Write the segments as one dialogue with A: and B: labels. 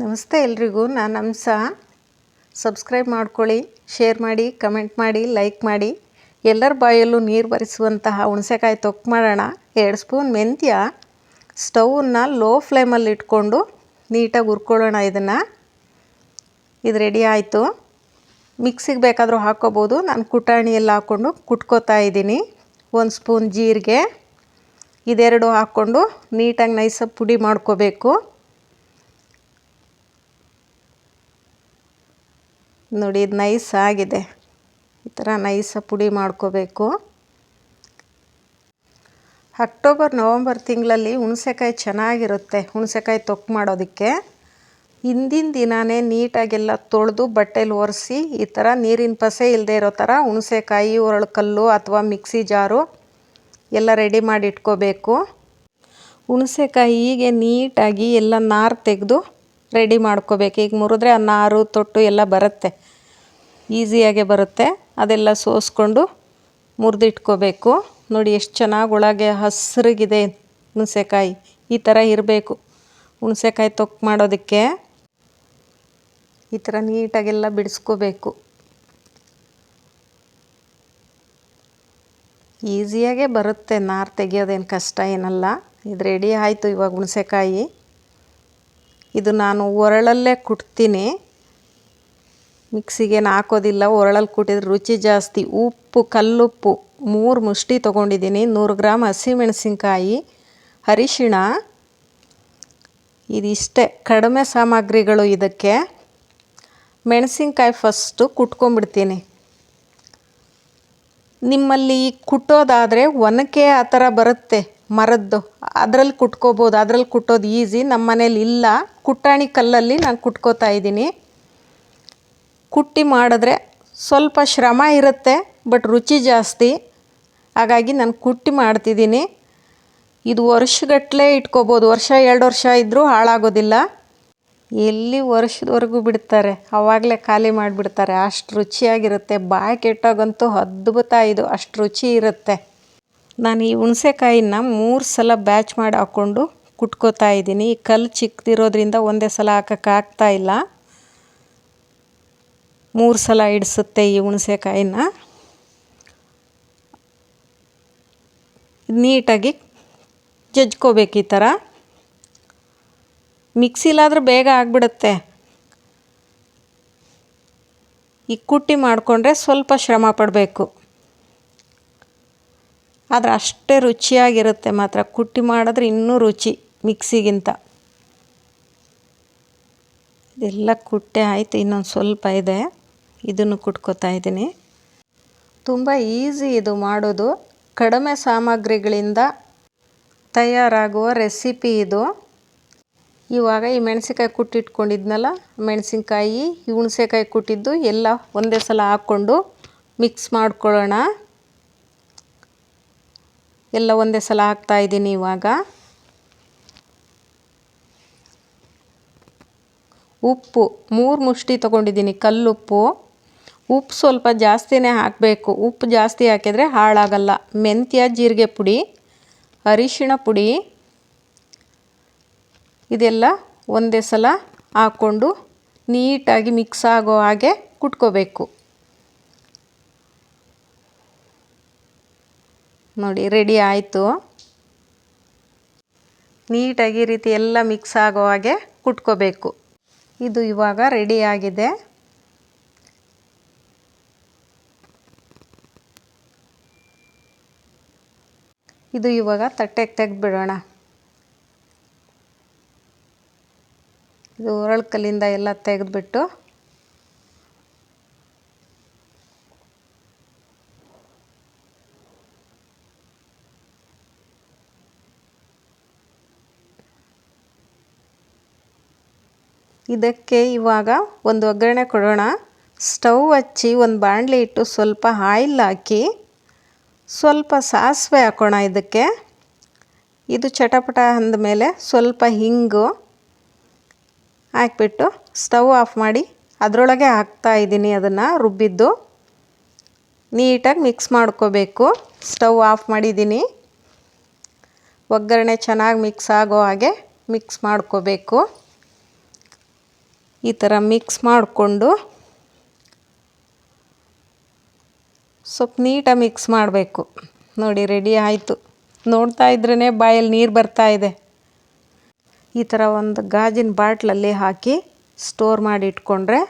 A: ನಮಸ್ತೆ ಎಲ್ರಿಗೂ, ನಾನು ಹಂಸ ಸಬ್ಸ್ಕ್ರೈಬ್ ಮಾಡ್ಕೊಳ್ಳಿ ಶೇರ್ ಮಾಡಿ ಕಮೆಂಟ್ ಮಾಡಿ ಲೈಕ್ ಮಾಡಿ. ಎಲ್ಲರ ಬಾಯಲ್ಲೂ ನೀರು ಬರಿಸುವಂತಹ ಹುಣಸೆಕಾಯಿ ತೊಕ್ಕು ಮಾಡೋಣ. ಎರಡು ಸ್ಪೂನ್ ಮೆಂತ್ಯ ಸ್ಟೌವನ್ನ ಲೋ ಫ್ಲೇಮಲ್ಲಿ ಇಟ್ಕೊಂಡು ನೀಟಾಗಿ ಹುರ್ಕೊಳ್ಳೋಣ ಇದನ್ನು. ಇದು ರೆಡಿ ಆಯಿತು. ಮಿಕ್ಸಿಗೆ ಬೇಕಾದರೂ ಹಾಕ್ಕೋಬೋದು. ನಾನು ಕುಟಾಣಿ ಎಲ್ಲ ಹಾಕ್ಕೊಂಡು ಕುಟ್ಕೋತಾ ಇದ್ದೀನಿ. ಒಂದು ಸ್ಪೂನ್ ಜೀರಿಗೆ, ಇದೆರಡು ಹಾಕ್ಕೊಂಡು ನೀಟಾಗಿ ನೈಸಾಗಿ ಪುಡಿ ಮಾಡ್ಕೋಬೇಕು. ನೋಡಿ, ಇದು ನೈಸ್ ಆಗಿದೆ. ಈ ಥರ ನೈಸ ಪುಡಿ ಮಾಡ್ಕೋಬೇಕು. ಅಕ್ಟೋಬರ್, ನವಂಬರ್ ತಿಂಗಳಲ್ಲಿ ಹುಣಸೆಕಾಯಿ ಚೆನ್ನಾಗಿರುತ್ತೆ. ಹುಣಸೆಕಾಯಿ ತೊಕ್ಕು ಮಾಡೋದಕ್ಕೆ. ಹಿಂದಿನ ದಿನವೇ ನೀಟಾಗೆಲ್ಲ ತೊಳೆದು ಬಟ್ಟೆಲಿ ಒರೆಸಿ ಈ ಥರ ನೀರಿನ ಪಸೆ ಇಲ್ಲದೆ ಇರೋ ಥರ ಹುಣಸೆಕಾಯಿ, ಒರಳ್ಕಲ್ಲು ಅಥವಾ ಮಿಕ್ಸಿ ಜಾರು ಎಲ್ಲ ರೆಡಿ ಮಾಡಿ ಇಟ್ಕೋಬೇಕು. ಹುಣಸೆಕಾಯಿ ಹೀಗೆ ನೀಟಾಗಿ ಎಲ್ಲ ನಾರು ತೆಗೆದು ರೆಡಿ ಮಾಡ್ಕೋಬೇಕು. ಈಗ ಮುರಿದ್ರೆ ಆ ನಾರು ತೊಟ್ಟು ಎಲ್ಲ ಬರುತ್ತೆ. ಈಸಿಯಾಗೆ ಬರುತ್ತೆ. ಅದೆಲ್ಲ ಸೋಸ್ಕೊಂಡು ಮುರಿದಿಟ್ಕೋಬೇಕು. ನೋಡಿ ಎಷ್ಟು ಚೆನ್ನಾಗಿ ಒಳಗೆ ಹಸಿರಿಗಿದೆ ಹುಣಸೆಕಾಯಿ. ಈ ಥರ ಇರಬೇಕು. ಹುಣಸೆಕಾಯಿ ತೊಕ್ಕು ಮಾಡೋದಕ್ಕೆ ಈ ಥರ ನೀಟಾಗೆಲ್ಲ ಬಿಡಿಸ್ಕೋಬೇಕು. ಈಸಿಯಾಗೆ ಬರುತ್ತೆ. ನಾರು ತೆಗಿಯೋದೇನು ಕಷ್ಟ ಏನಲ್ಲ. ಇದು ರೆಡಿ ಆಯಿತು ಇವಾಗ ಹುಣಸೆಕಾಯಿ. ಇದು ನಾನು ಒರಳಲ್ಲೇ ಕುಟ್ತೀನಿ. ಮಿಕ್ಸಿಗೇನು ಹಾಕೋದಿಲ್ಲ ಒರಳಲ್ಲಿ ಕುಟ್ಟಿದ್ರೆ ರುಚಿ ಜಾಸ್ತಿ. ಉಪ್ಪು, ಕಲ್ಲುಪ್ಪು, ಮೂರು ಮುಷ್ಟಿ ತೊಗೊಂಡಿದ್ದೀನಿ. ನೂರು ಗ್ರಾಮ್ ಹಸಿಮೆಣಸಿನ್ಕಾಯಿ, ಅರಿಶಿಣ. ಇದಿಷ್ಟೇ. ಕಡಿಮೆ ಸಾಮಗ್ರಿಗಳು ಇದಕ್ಕೆ. ಮೆಣಸಿನ್ಕಾಯಿ ಫಸ್ಟು ಕುಟ್ಕೊಂಬಿಡ್ತೀನಿ ನಿಮ್ಮಲ್ಲಿ ಕುಟ್ಟೋದಾದರೆ ಒನಕೆ ಆ ಥರ ಬರುತ್ತೆ. ಮರದ್ದು. ಅದರಲ್ಲಿ ಕುಟ್ಕೋಬೋದು. ಅದರಲ್ಲಿ ಕುಟ್ಟೋದು ಈಸಿ ನಮ್ಮ ಮನೇಲಿ ಇಲ್ಲ. ಕುಟ್ಟಾಣಿ ಕಲ್ಲಲ್ಲಿ ನಾನು ಕುಟ್ಕೋತಾ ಇದ್ದೀನಿ. ಕುಟ್ಟಿ ಮಾಡಿದ್ರೆ ಸ್ವಲ್ಪ ಶ್ರಮ ಇರುತ್ತೆ, ಬಟ್ ರುಚಿ ಜಾಸ್ತಿ. ಹಾಗಾಗಿ ನಾನು ಕುಟ್ಟಿ ಮಾಡ್ತಿದ್ದೀನಿ. ಇದು ವರ್ಷಗಟ್ಟಲೆ ಇಟ್ಕೋಬೋದು. ವರ್ಷ, ಎರಡು ವರ್ಷ ಇದ್ದರೂ ಹಾಳಾಗೋದಿಲ್ಲ. ಎಲ್ಲಿ ವರ್ಷದವರೆಗೂ ಬಿಡ್ತಾರೆ? ಆವಾಗಲೇ ಖಾಲಿ ಮಾಡಿಬಿಡ್ತಾರೆ. ಅಷ್ಟು ರುಚಿಯಾಗಿರುತ್ತೆ. ಬಾಯಿ ಕೆಟ್ಟೋಗಂತೂ ಅದ್ಭುತ ಇದು. ಅಷ್ಟು ರುಚಿ ಇರುತ್ತೆ. ನಾನು ಈ ಹುಣಸೆಕಾಯಿನ ಮೂರು ಸಲ ಬ್ಯಾಚ್ ಮಾಡಿ ಹಾಕ್ಕೊಂಡು ಕುಟ್ಕೋತಾ ಇದ್ದೀನಿ. ಈ ಕಲ್ಲು ಚಿಕ್ಕದಿರೋದ್ರಿಂದ ಒಂದೇ ಸಲ ಹಾಕೋಕ್ಕಾಗ್ತಾ ಇಲ್ಲ. ಮೂರು ಸಲ ಹಿಡಿಸುತ್ತೆ ಈ ಹುಣಸೆಕಾಯಿನ. ನೀಟಾಗಿ ಜಜ್ಕೋಬೇಕು ಈ ಥರ. ಮಿಕ್ಸಿಲಾದರೂ ಬೇಗ ಆಗಿಬಿಡುತ್ತೆ. ಈ ಕುಟ್ಟಿ ಮಾಡಿಕೊಂಡ್ರೆ ಸ್ವಲ್ಪ ಶ್ರಮ ಪಡಬೇಕು. ಆದರೆ ಅಷ್ಟೇ ರುಚಿಯಾಗಿರುತ್ತೆ ಮಾತ್ರ. ಕುಟ್ಟಿ ಮಾಡಿದ್ರೆ ಇನ್ನೂ ರುಚಿ ಮಿಕ್ಸಿಗಿಂತ. ಇದೆಲ್ಲ ಕುಟ್ಟೆ ಆಯಿತು, ಇನ್ನೊಂದು ಸ್ವಲ್ಪ ಇದೆ. ಇದನ್ನು ಕುಟ್ಕೋತಾ ಇದ್ದೀನಿ. ತುಂಬ ಈಸಿ ಇದು ಮಾಡೋದು. ಕಡಿಮೆ ಸಾಮಗ್ರಿಗಳಿಂದ ತಯಾರಾಗುವ ರೆಸಿಪಿ ಇದು. ಇವಾಗ ಈ ಮೆಣಸಿನ್ಕಾಯಿ ಕುಟ್ಟಿಟ್ಕೊಂಡಿದ್ನಲ್ಲ, ಮೆಣಸಿನ್ಕಾಯಿ ಹುಣಸೆಕಾಯಿ ಕುಟ್ಟಿದ್ದು ಎಲ್ಲ ಒಂದೇ ಸಲ ಹಾಕ್ಕೊಂಡು ಮಿಕ್ಸ್ ಮಾಡ್ಕೊಳ್ಳೋಣ. ಎಲ್ಲ ಒಂದೇ ಸಲ ಹಾಕ್ತಾಯಿದ್ದೀನಿ ಇವಾಗ. ಉಪ್ಪು, ಮೂರು ಮುಷ್ಟಿ ತೊಗೊಂಡಿದ್ದೀನಿ, ಕಲ್ಲುಪ್ಪು. ಉಪ್ಪು ಸ್ವಲ್ಪ ಜಾಸ್ತಿನೇ ಹಾಕಬೇಕು. ಉಪ್ಪು ಜಾಸ್ತಿ ಹಾಕಿದರೆ ಹಾಳಾಗಲ್ಲ. ಮೆಂತ್ಯ, ಜೀರಿಗೆ ಪುಡಿ, ಅರಿಶಿಣ ಪುಡಿ, ಇದೆಲ್ಲ ಒಂದೇ ಸಲ ಹಾಕ್ಕೊಂಡು ನೀಟಾಗಿ ಮಿಕ್ಸ್ ಆಗೋ ಹಾಗೆ ಕುಟ್ಕೋಬೇಕು. ನೋಡಿ ರೆಡಿ ಆಯಿತು. ನೀಟಾಗಿ ರೀತಿ ಎಲ್ಲ ಮಿಕ್ಸ್ ಆಗೋ ಹಾಗೆ ಕುಟ್ಕೋಬೇಕು. ಇದು ಇವಾಗ ರೆಡಿ ಆಗಿದೆ. ಇದು ಇವಾಗ ತಟ್ಟೆಗೆ ತೆಗೆದುಬಿಡೋಣ. ಇದು ಒರಳ್ಕಲ್ಲಿಂದ ಎಲ್ಲ ತೆಗೆದುಬಿಟ್ಟು ಇದಕ್ಕೆ ಇವಾಗ ಒಂದು ಒಗ್ಗರಣೆ ಕೊಡೋಣ. ಸ್ಟವ್ ಹಚ್ಚಿ ಒಂದು ಬಾಣಲಿ ಇಟ್ಟು ಸ್ವಲ್ಪ ಆಯಿಲ್ ಹಾಕಿ ಸ್ವಲ್ಪ ಸಾಸಿವೆ ಹಾಕೋಣ ಇದಕ್ಕೆ. ಇದು ಚಟಪಟ ಅಂದಮೇಲೆ ಸ್ವಲ್ಪ ಹಿಂಗು ಹಾಕ್ಬಿಟ್ಟು ಸ್ಟವ್ ಆಫ್ ಮಾಡಿ ಅದರೊಳಗೆ ಹಾಕ್ತಾ ಇದ್ದೀನಿ ಅದನ್ನು ರುಬ್ಬಿದ್ದು. ನೀಟಾಗಿ ಮಿಕ್ಸ್ ಮಾಡ್ಕೋಬೇಕು. ಸ್ಟವ್ ಆಫ್ ಮಾಡಿದ್ದೀನಿ. ಒಗ್ಗರಣೆ ಚೆನ್ನಾಗಿ ಮಿಕ್ಸ್ ಆಗೋ ಹಾಗೆ ಮಿಕ್ಸ್ ಮಾಡ್ಕೋಬೇಕು. ಈ ಥರ ಮಿಕ್ಸ್ ಮಾಡಿಕೊಂಡು ಸ್ವಲ್ಪ ನೀಟಾಗಿ ಮಿಕ್ಸ್ ಮಾಡಬೇಕು. ನೋಡಿ ರೆಡಿ ಆಯಿತು. ನೋಡ್ತಾ ಇದ್ರೇ ಬಾಯಲ್ಲಿ ನೀರು ಬರ್ತಾ ಇದೆ. ಈ ಥರ ಒಂದು ಗಾಜಿನ ಬಾಟ್ಲಲ್ಲಿ ಹಾಕಿ ಸ್ಟೋರ್ ಮಾಡಿ ಇಟ್ಕೊಂಡ್ರೆ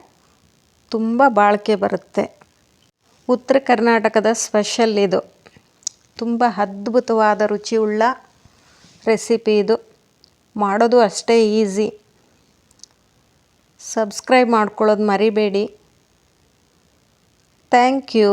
A: ತುಂಬ ಬಾಳಿಕೆ ಬರುತ್ತೆ. ಉತ್ತರ ಕರ್ನಾಟಕದ ಸ್ಪೆಷಲ್ ಇದು. ತುಂಬ ಅದ್ಭುತವಾದ ರುಚಿಯುಳ್ಳ ರೆಸಿಪಿ ಇದು. ಮಾಡೋದು ಅಷ್ಟೇ ಈಸಿ ಸಬ್ಸ್ಕ್ರೈಬ್ ಮಾಡ್ಕೊಳ್ಳೋದು ಮರಿಬೇಡಿ. Thank you